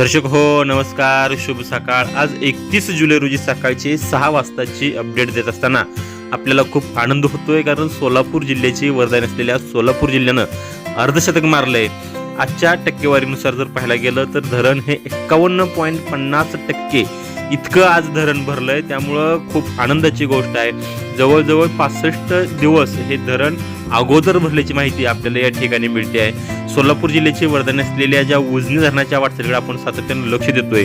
दर्शक हो नमस्कार शुभ सकाळ. आज एकतीस जुलै रोजी सकाळची सहा वाजताची अपडेट देत असताना आपल्याला खूप आनंद होतोय कारण सोलापूर जिल्ह्याची वरदान असलेल्या सोलापूर जिल्ह्यानं अर्धशतक मारलंय. आजच्या टक्केवारीनुसार जर पाहायला गेलं तर धरण हे एक्कावन्न पॉईंट पन्नास टक्के इतकं आज धरण भरलंय. त्यामुळं खूप आनंदाची गोष्ट आहे. जवळजवळ पासष्ट दिवस हे धरण अगोदर भरल्याची माहिती आपल्याला या ठिकाणी मिळते आहे. सोलापूर जिल्ह्याचे वरदान असलेल्या ज्या उजनी धरणाच्या वाटचालीकडे आपण सातत्यानं लक्ष देतोय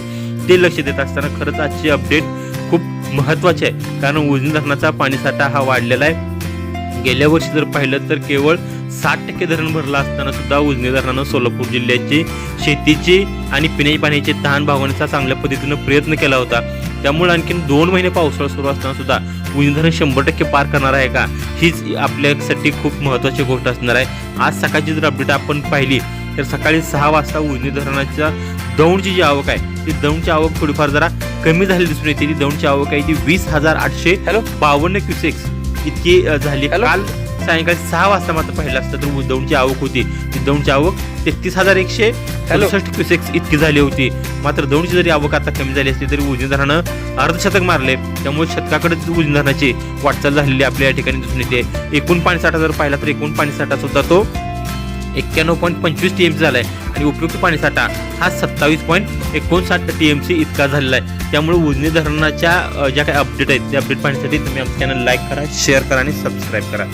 ते लक्ष देत असताना खरंच आजची अपडेट खूप महत्त्वाचे आहे. कारण उजनी धरणाचा पाणीसाठा हा वाढलेला आहे. गेल्या वर्षी जर पाहिलं तर केवळ साठ टक्के धरण भरलं असताना सुद्धा उजनी धरणानं सोलापूर जिल्ह्याची शेतीची आणि पिण्याच्या पाण्याची तहान भागवण्याचा चांगल्या पद्धतीनं प्रयत्न केला होता. त्यामुळे आणखीन दोन महिने पावसाळा सुरू असताना सुद्धा उजनी धरण शंभर टक्के पार करणार आहे का? हीच आपल्यासाठी खूप महत्त्वाची गोष्ट असणार आहे. आज सकाळची जर अपडेट आपण पाहिली तर सकाळी सहा वाजता उजनी धरणाच्या दौंडची जी आवक आहे ती दौंडची आवक थोडीफार जरा कमी झाली दिसून येते. ती दौंडची आवक आहे ती वीस हजार आठशे हॅलो? बावन्न क्युसेक्स. इतकी झाली? काल सायंकाळी सहा वाजता मात्र पाहिलं असतं तर दौंडची आवक होती. ती दौंडची आवक तेहतीस हजार एकशे? सदुसष्ट क्युसेक्स इतकी झाली होती. मात्र दौंडची जरी आवक आता कमी झाली असली तरी उजनी धरणानं अर्धशतक मारले. त्यामुळे शतकाकडे उजनी धरणाची वाटचाल झालेली आपल्या या ठिकाणी दिसून येते. एकूण पाणीसाठा जर पाहिला तर एकूण पाणीसाठा सुद्धा तो एक्क्याण्णव पॉईंट पंचवीस टी एम झाला आहे आणि उपयुक्त पाणीसाठा हा सत्तावीस पॉईंट एकोणसाठ टी एम सी इतका झालेला आहे. त्यामुळे उजनी धरणाच्या ज्या काही अपडेट आहेत त्या अपडेट पाहण्यासाठी तुम्ही आमच्या चॅनल लाईक करा शेअर करा आणि सबस्क्राईब करा.